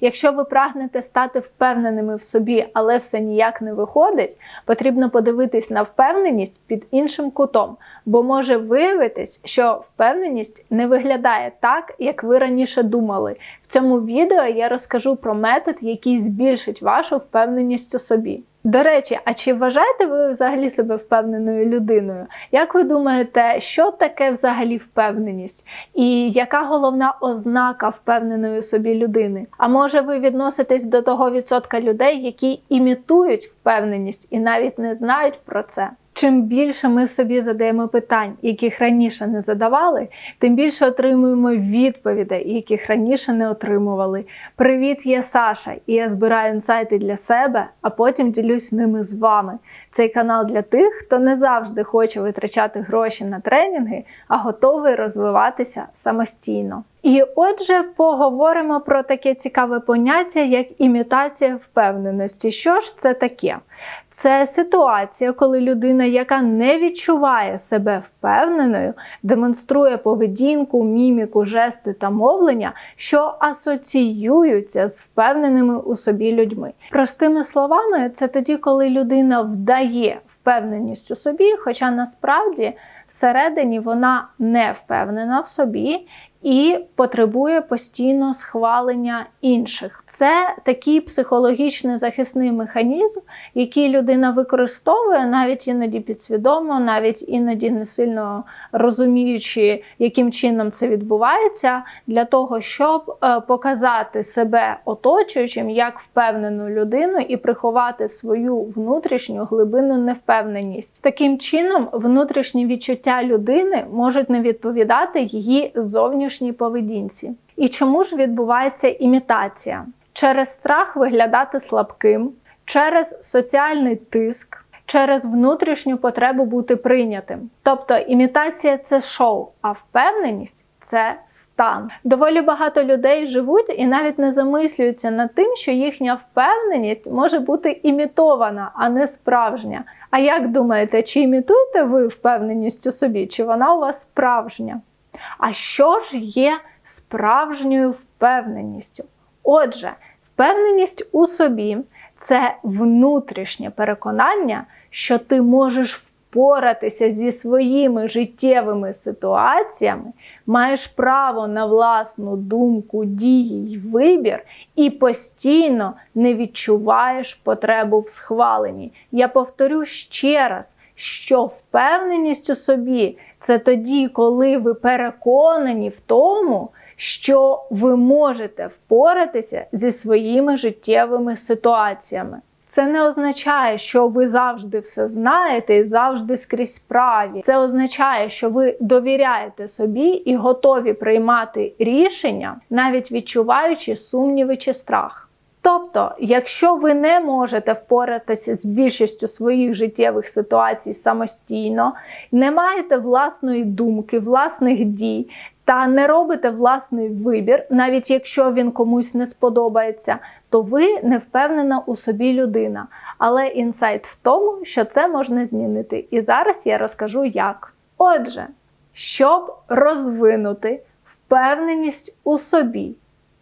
Якщо ви прагнете стати впевненими в собі, але все ніяк не виходить, потрібно подивитись на впевненість під іншим кутом, бо може виявитись, що впевненість не виглядає так, як ви раніше думали. В цьому відео я розкажу про метод, який збільшить вашу впевненість у собі. До речі, а чи вважаєте ви взагалі себе впевненою людиною? Як ви думаєте, що таке взагалі впевненість? І яка головна ознака впевненої собі людини? А може ви відноситесь до того відсотка людей, які імітують впевненість і навіть не знають про це? Чим більше ми собі задаємо питань, яких раніше не задавали, тим більше отримуємо відповідей, яких раніше не отримували. Привіт, я Саша, і я збираю інсайти для себе, а потім ділюсь ними з вами. Цей канал для тих, хто не завжди хоче витрачати гроші на тренінги, а готовий розвиватися самостійно. І отже, поговоримо про таке цікаве поняття, як імітація впевненості. Що ж це таке? Це ситуація, коли людина, яка не відчуває себе впевненою, демонструє поведінку, міміку, жести та мовлення, що асоціюються з впевненими у собі людьми. Простими словами, це тоді, коли людина вдає впевненість у собі, хоча насправді всередині вона не впевнена в собі і потребує постійно схвалення інших. Це такий психологічний захисний механізм, який людина використовує навіть іноді підсвідомо, навіть іноді не сильно розуміючи, яким чином це відбувається, для того, щоб е, показати себе оточуючим як впевнену людину і приховати свою внутрішню глибинну невпевненість. Таким чином, внутрішні відчуття людини можуть не відповідати її зовнішній поведінці. І чому ж відбувається імітація? Через страх виглядати слабким, через соціальний тиск, через внутрішню потребу бути прийнятим. Тобто імітація це шоу, а впевненість це стан. Доволі багато людей живуть і навіть не замислюються над тим, що їхня впевненість може бути імітована, а не справжня. А як думаєте, чи імітуєте ви впевненість у собі, чи вона у вас справжня? А що ж є справжньою впевненістю? Отже, впевненість у собі це внутрішнє переконання, що ти можеш впоратися зі своїми життєвими ситуаціями, маєш право на власну думку, дії й вибір, і постійно не відчуваєш потребу в схваленні. Я повторю ще раз, що впевненість у собі це тоді, коли ви переконані в тому, що ви можете впоратися зі своїми життєвими ситуаціями. Це не означає, що ви завжди все знаєте і завжди скрізь праві. Це означає, що ви довіряєте собі і готові приймати рішення, навіть відчуваючи сумніви чи страх. Тобто, якщо ви не можете впоратися з більшістю своїх життєвих ситуацій самостійно, не маєте власної думки, власних дій та не робите власний вибір, навіть якщо він комусь не сподобається, то ви не впевнена у собі людина. Але інсайт в тому, що це можна змінити. І зараз я розкажу як. Отже, щоб розвинути впевненість у собі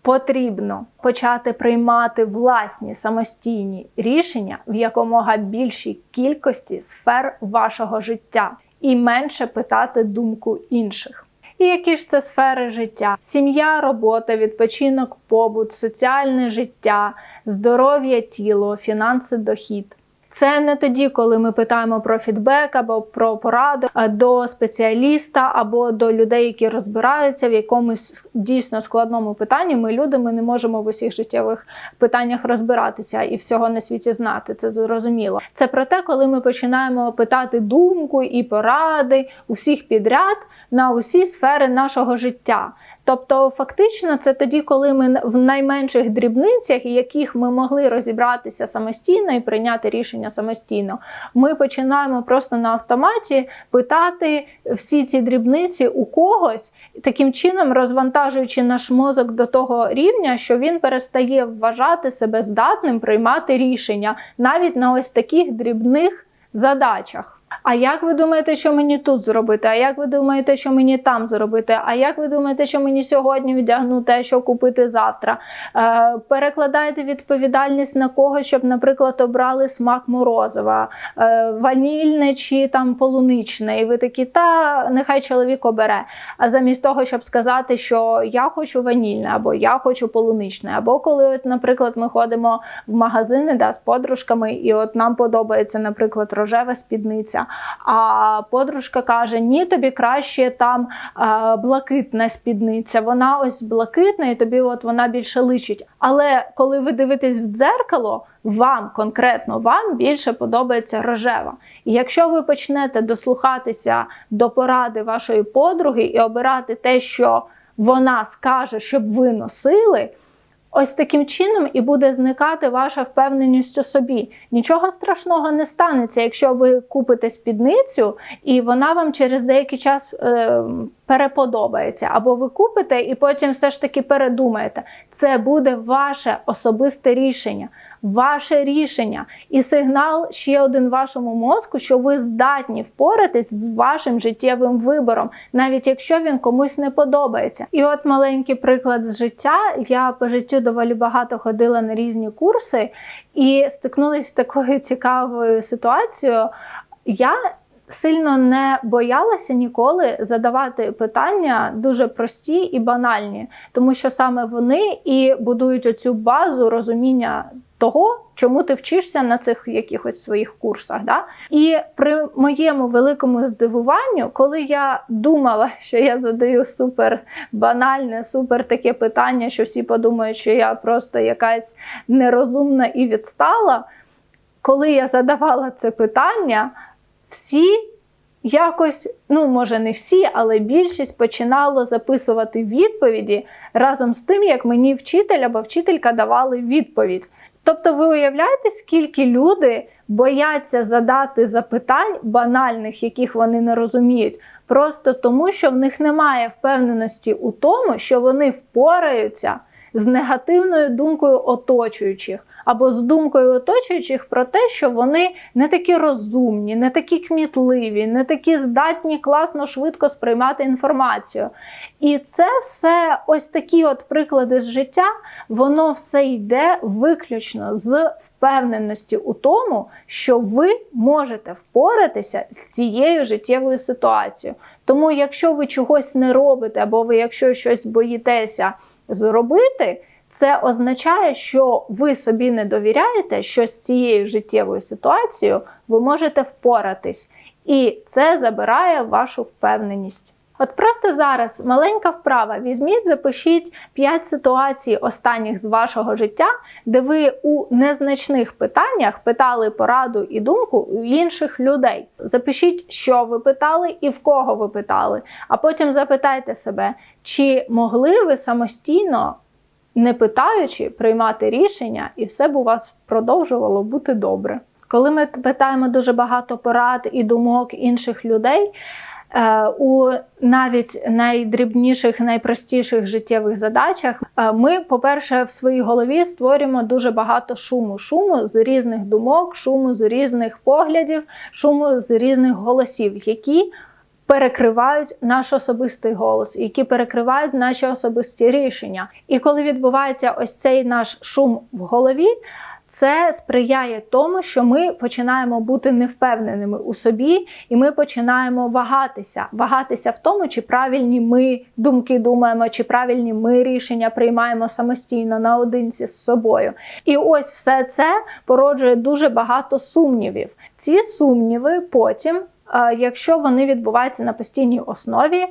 потрібно почати приймати власні самостійні рішення в якомога більшій кількості сфер вашого життя і менше питати думку інших. І які ж це сфери життя: сім'я, робота, відпочинок, побут, соціальне життя, здоров'я, тіло, фінанси, дохід. Це не тоді, коли ми питаємо про фідбек або про пораду до спеціаліста або до людей, які розбираються в якомусь дійсно складному питанні. Ми люди, ми не можемо в усіх життєвих питаннях розбиратися і всього на світі знати. Це зрозуміло. Це про те, коли ми починаємо питати думку і поради усіх підряд на усі сфери нашого життя. Тобто, фактично, це тоді, коли ми в найменших дрібницях, яких ми могли розібратися самостійно і прийняти рішення самостійно, ми починаємо просто на автоматі питати всі ці дрібниці у когось, таким чином розвантажуючи наш мозок до того рівня, що він перестає вважати себе здатним приймати рішення навіть на ось таких дрібних задачах. А як ви думаєте, що мені тут зробити? А як ви думаєте, що мені там зробити? А як ви думаєте, що мені сьогодні вдягнути, а що купити завтра? Е, перекладайте відповідальність на кого, щоб, наприклад, обрали смак морозива, е, ванільне чи там полуничне. І ви такі, та нехай чоловік обере. А замість того, щоб сказати, що я хочу ванільне, або я хочу полуничне, або коли, от, наприклад, ми ходимо в магазини да, з подружками, і от нам подобається, наприклад, рожева спідниця. А подружка каже: Ні, тобі краще там е, блакитна спідниця. Вона ось блакитна, і тобі от вона більше личить. Але коли ви дивитесь в дзеркало, вам конкретно вам більше подобається рожева. І якщо ви почнете дослухатися до поради вашої подруги і обирати те, що вона скаже, щоб ви носили. Ось таким чином і буде зникати ваша впевненість у собі. Нічого страшного не станеться, якщо ви купите спідницю, і вона вам через деякий час е, переподобається. Або ви купите і потім все ж таки передумаєте. Це буде ваше особисте рішення. Ваше рішення і сигнал ще один вашому мозку, що ви здатні впоратись з вашим життєвим вибором, навіть якщо він комусь не подобається. І от маленький приклад з життя. Я по життю доволі багато ходила на різні курси і стикнулася з такою цікавою ситуацією. Я Сильно не боялася ніколи задавати питання дуже прості і банальні, тому що саме вони і будують оцю базу розуміння того, чому ти вчишся на цих якихось своїх курсах. Да? І при моєму великому здивуванню, коли я думала, що я задаю супер банальне, супер таке питання, що всі подумають, що я просто якась нерозумна і відстала. Коли я задавала це питання, всі якось, ну може не всі, але більшість починало записувати відповіді разом з тим, як мені вчитель або вчителька давали відповідь. Тобто, ви уявляєте, скільки люди бояться задати запитань банальних, яких вони не розуміють, просто тому, що в них немає впевненості у тому, що вони впораються з негативною думкою оточуючих або з думкою оточуючих про те, що вони не такі розумні, не такі кмітливі, не такі здатні класно швидко сприймати інформацію. І це все ось такі от приклади з життя, воно все йде виключно з впевненості у тому, що ви можете впоратися з цією життєвою ситуацією. Тому, якщо ви чогось не робите, або ви, якщо щось боїтеся зробити, це означає, що ви собі не довіряєте, що з цією життєвою ситуацією ви можете впоратись, і це забирає вашу впевненість. От просто зараз маленька вправа. Візьміть, запишіть 5 ситуацій останніх з вашого життя, де ви у незначних питаннях питали пораду і думку у інших людей. Запишіть, що ви питали і в кого ви питали. А потім запитайте себе, чи могли ви самостійно не питаючи, приймати рішення, і все б у вас продовжувало бути добре. Коли ми питаємо дуже багато порад і думок інших людей. Е, у навіть найдрібніших, найпростіших життєвих задачах е, ми, по-перше, в своїй голові створюємо дуже багато шуму, шуму з різних думок, шуму з різних поглядів, шуму з різних голосів, які перекривають наш особистий голос, які перекривають наші особисті рішення. І коли відбувається ось цей наш шум в голові, це сприяє тому, що ми починаємо бути невпевненими у собі, і ми починаємо вагатися, вагатися в тому, чи правильні ми думки думаємо, чи правильні ми рішення приймаємо самостійно наодинці з собою. І ось все це породжує дуже багато сумнівів. Ці сумніви потім якщо вони відбуваються на постійній основі,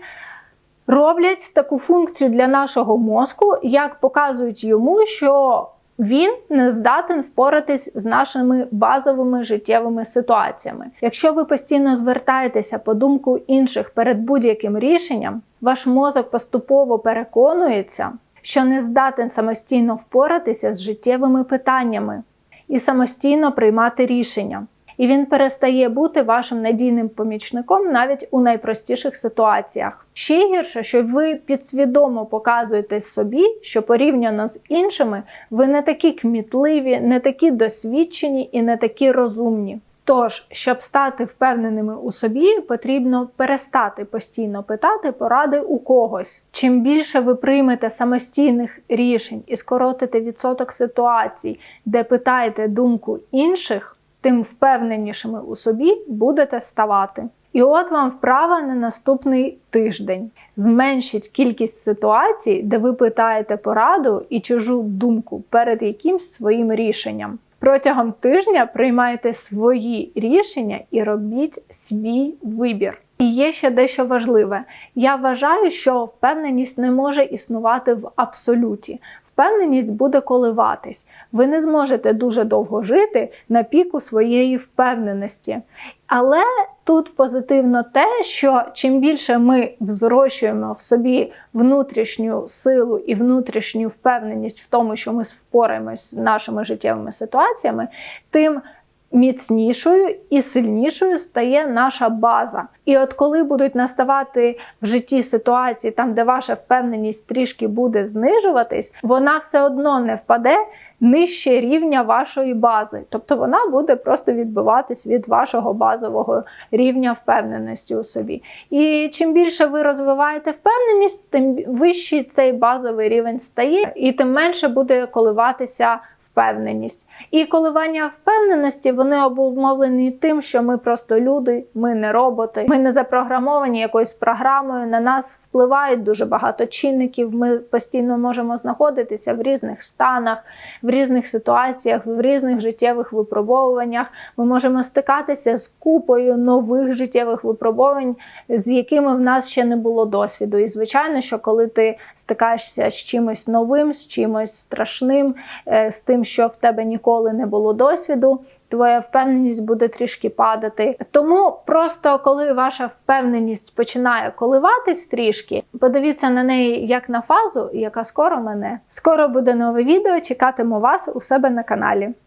роблять таку функцію для нашого мозку, як показують йому, що він не здатен впоратись з нашими базовими життєвими ситуаціями. Якщо ви постійно звертаєтеся по думку інших перед будь-яким рішенням, ваш мозок поступово переконується, що не здатен самостійно впоратися з життєвими питаннями і самостійно приймати рішення і він перестає бути вашим надійним помічником навіть у найпростіших ситуаціях. Ще гірше, що ви підсвідомо показуєте собі, що порівняно з іншими ви не такі кмітливі, не такі досвідчені і не такі розумні. Тож, щоб стати впевненими у собі, потрібно перестати постійно питати поради у когось. Чим більше ви приймете самостійних рішень і скоротите відсоток ситуацій, де питаєте думку інших, тим впевненішими у собі будете ставати. І от вам вправа на наступний тиждень. Зменшіть кількість ситуацій, де ви питаєте пораду і чужу думку перед якимсь своїм рішенням. Протягом тижня приймайте свої рішення і робіть свій вибір. І є ще дещо важливе. Я вважаю, що впевненість не може існувати в абсолюті. Впевненість буде коливатись. Ви не зможете дуже довго жити на піку своєї впевненості. Але тут позитивно те, що чим більше ми взрощуємо в собі внутрішню силу і внутрішню впевненість в тому, що ми впораємось з нашими життєвими ситуаціями, тим міцнішою і сильнішою стає наша база. І от коли будуть наставати в житті ситуації, там де ваша впевненість трішки буде знижуватись, вона все одно не впаде нижче рівня вашої бази. Тобто вона буде просто відбиватись від вашого базового рівня впевненості у собі. І чим більше ви розвиваєте впевненість, тим вищий цей базовий рівень стає, і тим менше буде коливатися впевненість. І коливання впевненості вони обумовлені тим, що ми просто люди, ми не роботи, ми не запрограмовані якоюсь програмою. На нас впливають дуже багато чинників. Ми постійно можемо знаходитися в різних станах, в різних ситуаціях, в різних життєвих випробовуваннях. Ми можемо стикатися з купою нових життєвих випробувань, з якими в нас ще не було досвіду. І звичайно, що коли ти стикаєшся з чимось новим, з чимось страшним, е, з тим, що в тебе ніколи не було досвіду. Твоя впевненість буде трішки падати. Тому просто коли ваша впевненість починає коливатись трішки, подивіться на неї як на фазу, яка скоро мене. Скоро буде нове відео. Чекатиму вас у себе на каналі.